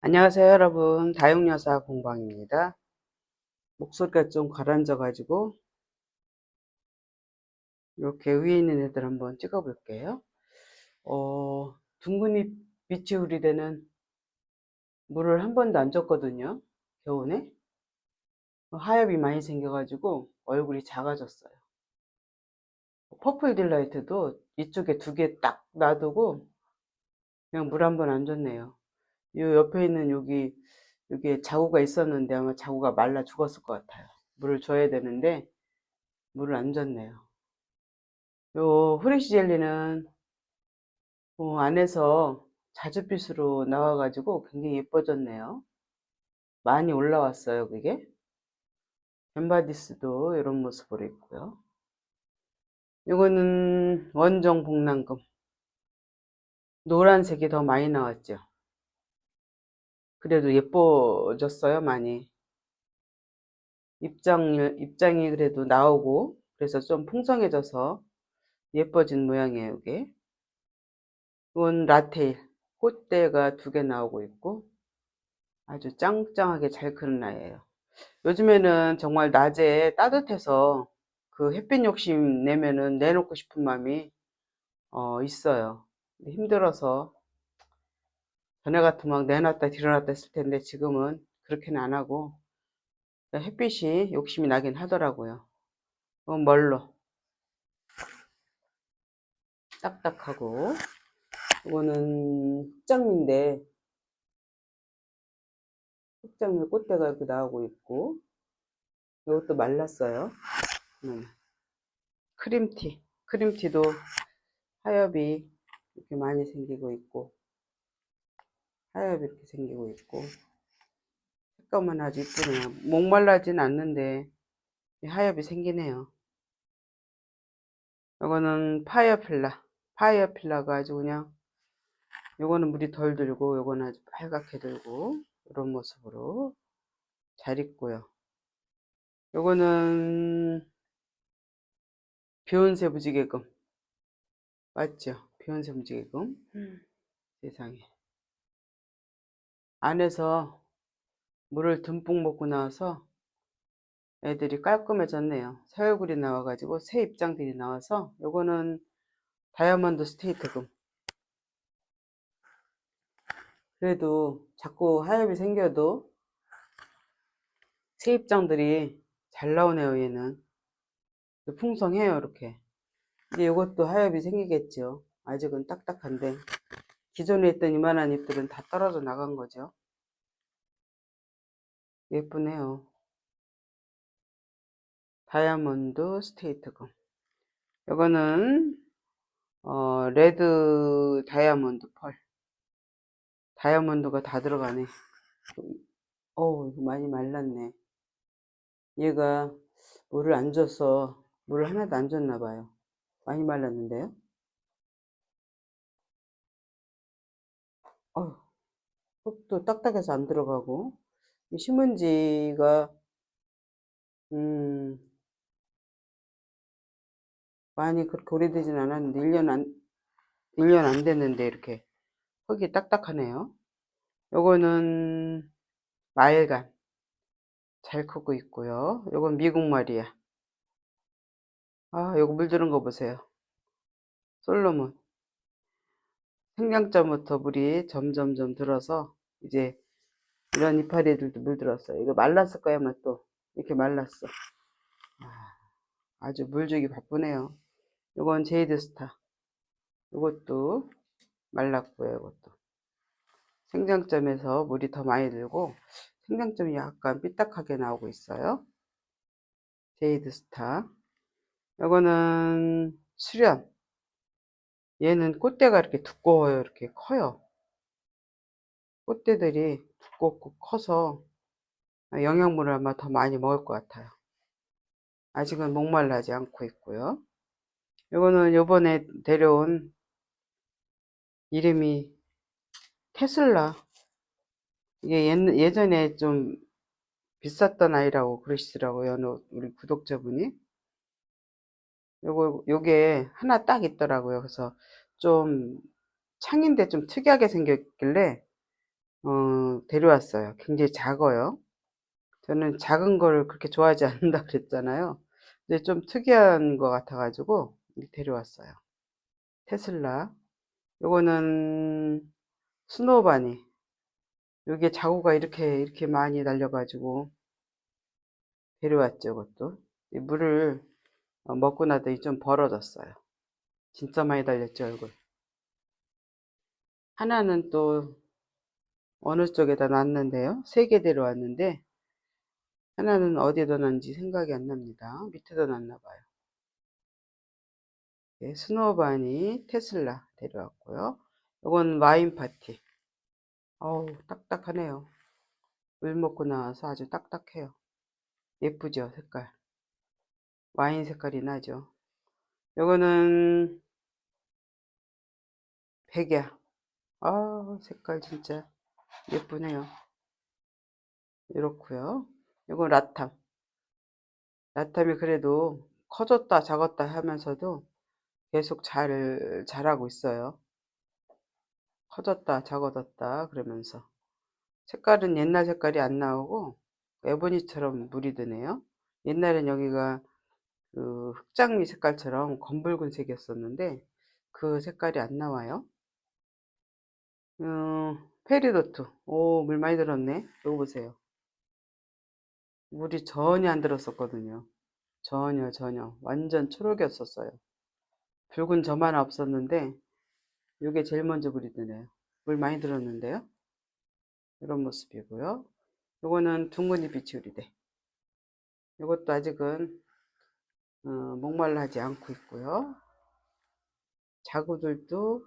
안녕하세요 여러분. 다육여사 공방입니다. 목소리가 좀 가라앉아 가지고 이렇게 위에 있는 애들 한번 찍어 볼게요. 어, 둥근잎 밑이 되는 물을 한 번도 안 줬거든요 겨우내. 하엽이 많이 생겨 가지고 얼굴이 작아졌어요. 퍼플 딜라이트도 이쪽에 두 개 딱 놔두고 그냥 물 한 번 안 줬네요 요 옆에 있는 여기 여기에 자구가 있었는데 아마 자구가 말라 죽었을 것 같아요. 물을 줘야 되는데 물을 안 줬네요. 요 후레쉬 젤리는 어, 안에서 자주빛으로 나와가지고 굉장히 예뻐졌네요. 많이 올라왔어요, 그게. 엠바디스도 이런 모습으로 있고요. 이거는 원정 복랑금. 노란색이 더 많이 나왔죠. 그래도 예뻐졌어요, 많이. 입장이, 입장이 그래도 나오고, 그래서 좀 풍성해져서 예뻐진 모양이에요, 이게. 이건 라테일. 꽃대가 두 개 나오고 있고, 아주 짱짱하게 잘 크는 아이예요. 요즘에는 정말 낮에 따뜻해서 그 햇빛 욕심 내면은 내놓고 싶은 마음이 어, 있어요. 힘들어서 전에 같으면 막 내놨다 들여놨다 했을 텐데 지금은 그렇게는 안 하고 햇빛이 욕심이 나긴 하더라고요. 이건 멀로 딱딱하고 이거는 흑장미인데 흑장미 꽃대가 이렇게 나오고 있고 이것도 말랐어요. 음. 크림티 크림티도 하엽이 이렇게 많이 생기고 있고 하얗게 이렇게 생기고 있고. 색감은 아주 이쁘네요. 목말라진 않는데 하엽이 생기네요. 이거는 파이어필라. 파이어필라가 아주 그냥 요거는 물이 덜 들고 요거는 아주 빨갛게 들고 이런 모습으로 잘 있고요. 요거는 비욘세 무지개금. 맞죠? 비욘세 무지개금. 음. 세상에 안에서 물을 듬뿍 먹고 나와서 애들이 깔끔해졌네요. 새 얼굴이 나와가지고 새 입장들이 나와서 요거는 다이아몬드 스테이트금. 그래도 자꾸 하엽이 생겨도 새 입장들이 잘 나오네요 얘는. 풍성해요 이렇게. 이제 이것도 하엽이 생기겠죠. 아직은 딱딱한데 기존에 있던 이만한 잎들은 다 떨어져 나간 거죠. 예쁘네요. 다이아몬드 스테이트금. 이거는 어, 레드 다이아몬드 펄. 다이아몬드가 다 들어가네. 어, 이거 많이 말랐네. 얘가 물을 안 줘서 물을 하나도 안 줬나 봐요. 많이 말랐는데요. 흙도 딱딱해서 안 들어가고 심은 지가 음, 많이 그렇게 오래되진 않았는데 1년 안 1년 안 됐는데 이렇게 흙이 딱딱하네요. 요거는 마일간 잘 크고 있고요. 요건 미국말이야. 아, 요거 물들은 거 보세요. 솔로몬. 생장점부터 물이 점점점 들어서 이제 이런 이파리들도 물들었어요. 이거 말랐을 거야, 아마 또. 이렇게 말랐어. 아, 주 물주기 바쁘네요. 이건 제이드스타. 이것도 말랐고요, 이것도. 생장점에서 물이 더 많이 들고 생장점이 약간 삐딱하게 나오고 있어요. 제이드스타. 이거는 수련. 얘는 꽃대가 이렇게 두꺼워요. 이렇게 커요. 꽃대들이 두껍고 커서 영양분을 아마 더 많이 먹을 것 같아요. 아직은 목말라지 않고 있고요. 이거는 요번에 데려온 이름이 테슬라. 이게 예, 전에좀 비쌌던 아이라고 그러시더라고요. 우리 구독자분이. 요거, 요게 하나 딱 있더라고요. 그래서 좀 창인데 좀 특이하게 생겼길래, 어, 데려왔어요. 굉장히 작아요. 저는 작은 거를 그렇게 좋아하지 않는다 그랬잖아요. 근데 좀 특이한 거 같아가지고 데려왔어요. 테슬라. 요거는 스노바니. 여기에 자구가 이렇게 이렇게 많이 날려가지고 데려왔죠. 이것도 이 물을 어, 먹고 나더니 좀 벌어졌어요. 진짜 많이 달렸죠 얼굴. 하나는 또 어느 쪽에다 놨는데요. 세개 데려왔는데 하나는 어디에다 놨는지 생각이 안 납니다. 밑에다 놨나 봐요. 네, 스노바니 테슬라 데려왔고요. 이건 와인 파티. 어우 딱딱하네요. 물 먹고 나와서 아주 딱딱해요. 예쁘죠 색깔. 와인 색깔이 나죠. 요거는 백야. 아 색깔 진짜 예쁘네요. 이렇고요. 이건 라탐. 라탐이 그래도 커졌다 작았다 하면서도 계속 잘 자라고 있어요. 커졌다 작아졌다 그러면서 색깔은 옛날 색깔이 안 나오고 에보니처럼 물이 드네요. 옛날엔 여기가 그 흑장미 색깔처럼 검붉은 색이었었는데 그 색깔이 안 나와요. 음, 페리도트. 오, 물 많이 들었네. 이거 보세요. 물이 전혀 안 들었었거든요. 전혀, 전혀. 완전 초록이었었어요. 붉은 점 하나 없었는데, 이게 제일 먼저 물이 드네요. 물 많이 들었는데요. 이런 모습이고요. 요거는 둥근이 비치우리대. 이것도 아직은 어, 목말라 하지 않고 있고요. 자구들도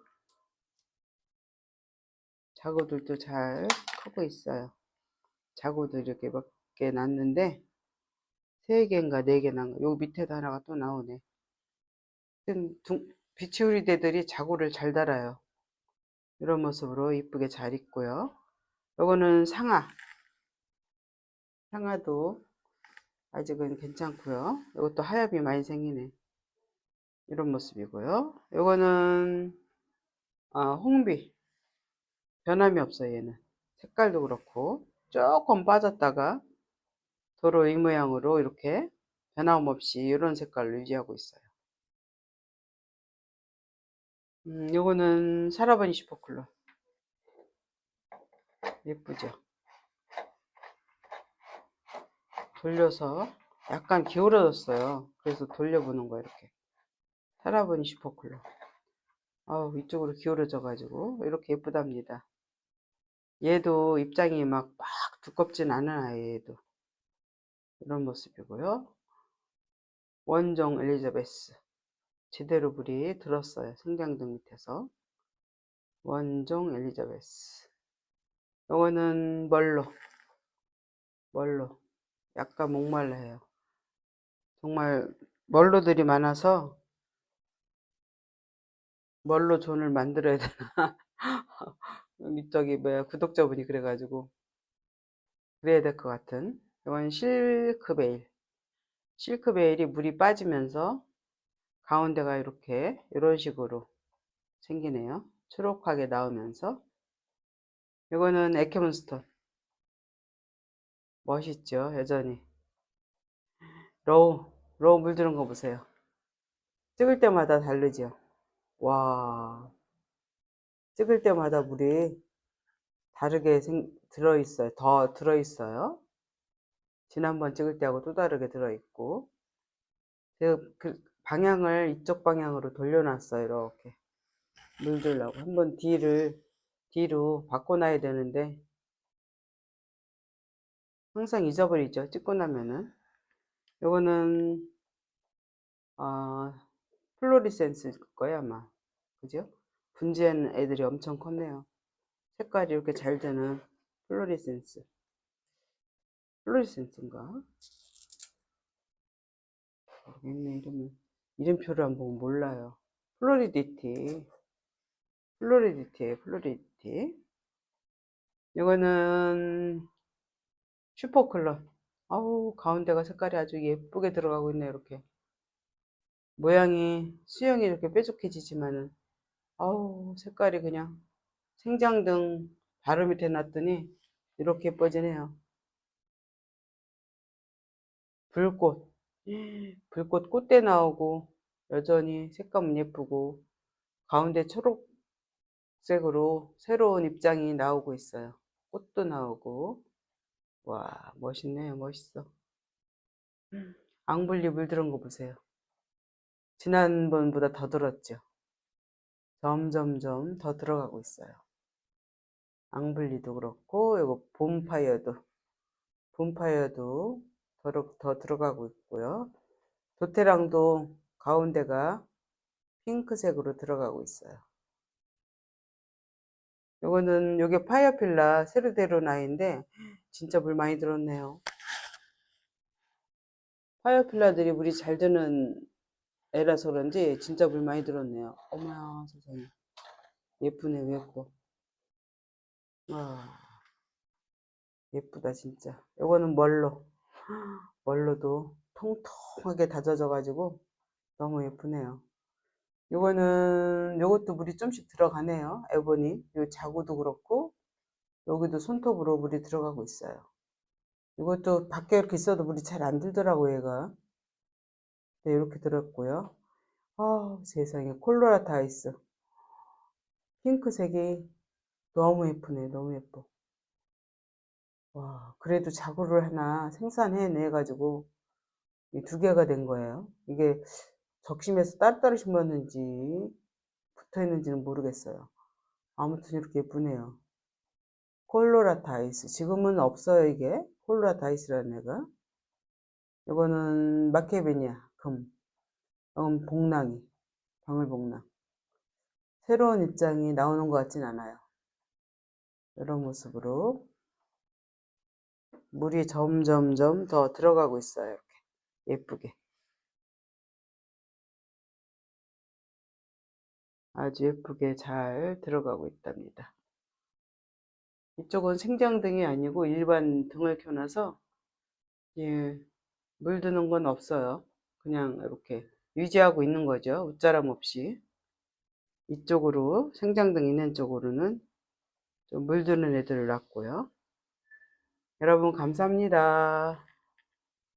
자구들도 잘 크고 있어요. 자구도 이렇게 몇 개 났는데 세 개인가 네 개 난 거. 요 밑에도 하나가 또 나오네. 비치우리대들이 자구를 잘 달아요. 이런 모습으로 이쁘게 잘 있고요. 요거는 상아. 상아도 아직은 괜찮고요. 이것도 하엽이 많이 생기네. 이런 모습이고요. 요거는 아, 홍비. 변함이 없어요, 얘는. 색깔도 그렇고 조금 빠졌다가 도로 이 모양으로 이렇게 변함없이 이런 색깔로 유지하고 있어요. 음, 요거는 사라버니 슈퍼클럽. 예쁘죠? 돌려서 약간 기울어졌어요. 그래서 돌려보는 거예요, 이렇게. 사라버니 슈퍼클럽. 아우, 이쪽으로 기울어져 가지고 이렇게 예쁘답니다. 얘도 입장이 막, 막 두껍진 않은 아이예요, 얘도. 이런 모습이고요. 원종 엘리자베스. 제대로 불이 들었어요. 성장등 밑에서. 원종 엘리자베스. 요거는 멀로. 멀로. 약간 목말라해요. 정말 멀로들이 많아서 멀로 존을 만들어야 되나. 저기 뭐야 구독자분이 그래가지고 그래야 될 것 같은 이건 실크베일. 실크베일이 물이 빠지면서 가운데가 이렇게 이런 식으로 생기네요. 초록하게 나오면서. 이거는 에케몬스톤. 멋있죠 여전히. 로우 로우 물 들은 거 보세요. 찍을 때마다 다르죠. 와 찍을 때마다 물이 다르게 생, 들어있어요. 더 들어있어요. 지난번 찍을 때하고 또 다르게 들어있고. 그 방향을 이쪽 방향으로 돌려놨어요. 이렇게. 물 주려고. 한번 뒤를, 뒤로 바꿔놔야 되는데, 항상 잊어버리죠. 찍고 나면은. 요거는, 어, 플로리센스일 거예요, 아마. 그죠? 분지한 애들이 엄청 컸네요. 색깔이 이렇게 잘 되는 플로리센스. 플로리센스인가? 모르겠네, 이름은. 이름표를 안 보면 몰라요. 플로리디티. 플로리디티에요, 플로리디티. 이거는 슈퍼클럽. 아우, 가운데가 색깔이 아주 예쁘게 들어가고 있네, 이렇게. 모양이, 수영이 이렇게 뾰족해지지만은 아우 색깔이 그냥 생장등 바로 밑에 놨더니 이렇게 예뻐지네요. 불꽃. 불꽃 꽃대 나오고 여전히 색감은 예쁘고 가운데 초록색으로 새로운 입장이 나오고 있어요. 꽃도 나오고 와 멋있네요 멋있어 앙블리 물 들은 거 보세요 지난번보다 더 들었죠 점점점 더 들어가고 있어요. 앙블리도 그렇고 이거 봄파이어도 봄파이어도 더, 더 들어가고 있고요. 도테랑도 가운데가 핑크색으로 들어가고 있어요. 요거는 요게 파이어필라 세르데로나인데 진짜 물 많이 들었네요. 파이어필라들이 물이 잘 드는 애라서 그런지 진짜 물 많이 들었네요. 어머야 세상에 예쁘네 예뻐. 와 예쁘다 진짜. 요거는 멀로 멀로도 통통하게 다져져 가지고 너무 예쁘네요. 요거는 요것도 물이 좀씩 들어가네요. 에보니 요 자구도 그렇고 여기도 손톱으로 물이 들어가고 있어요. 이것도 밖에 이렇게 있어도 물이 잘 안 들더라고 얘가. 네, 이렇게 들었고요. 아 세상에 콜로라타 아이스. 핑크색이 너무 예쁘네 너무 예뻐. 와 그래도 자구를 하나 생산해내 가지고 이 두 개가 된 거예요. 이게 적심해서 따로따로 심었는지 붙어 있는지는 모르겠어요. 아무튼 이렇게 예쁘네요. 콜로라타 아이스. 지금은 없어요 이게. 콜로라타 아이스라는 애가. 이거는 마케베니아 금 이건 복랑이 방울복랑. 새로운 입장이 나오는 것 같진 않아요. 이런 모습으로 물이 점점점 더 들어가고 있어요 이렇게. 예쁘게. 아주 예쁘게 잘 들어가고 있답니다. 이쪽은 생장등이 아니고 일반 등을 켜놔서 예, 물 드는 건 없어요. 그냥 이렇게 유지하고 있는 거죠. 웃자람 없이. 이쪽으로 생장등 있는 쪽으로는 좀 물 드는 애들을 놨고요. 여러분 감사합니다.